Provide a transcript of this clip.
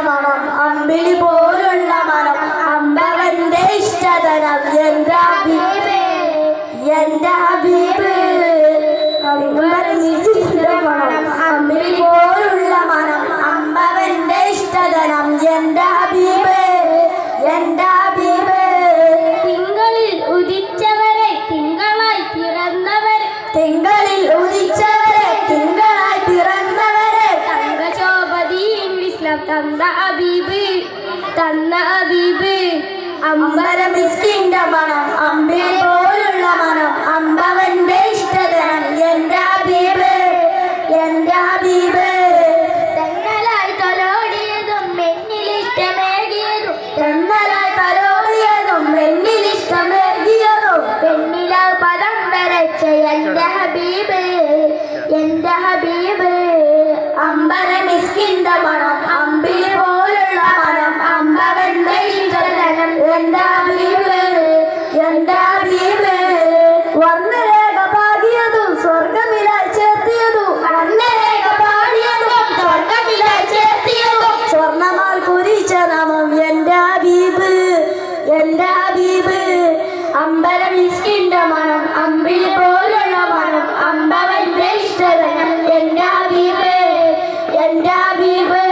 മണം അമ്പിളി പോലുള്ള മണം. അമ്പവന്റെ ഇഷ്ടതനം എന്റെ എന്റെ തന്ന അബീബ് തന്ന അബീബ്. അമ്പല മിസ്റ്റിന്റെ മണം അമ്പേ പോലുള്ള മണം. അമ്പവന്റെ ഇഷ്ടതൻ എന്റെ അബീബ് എന്റെ അബീബ്. തന്നലായി തലോടിയതും മെന്നിലിഷ്ടമേകിയതും തന്നലായി തലോടിയതും മെന്നിലിഷ്ടമേകിയതും പെണ്ണിലാ പദം വരച്ച എന്റെ ഹബീബ് എന്റെ ഹബീബ് അമ്പല മിസ്റ്റിന്റെ മണം അമ്പലം ഇഷ്ടിന്റെ മണം അമ്പിൽ പോലുള്ള മണം. അമ്പവന്റെ ഇഷ്ടതനം എന്റെ ഹബീബ് എന്റെ ഹബീബ്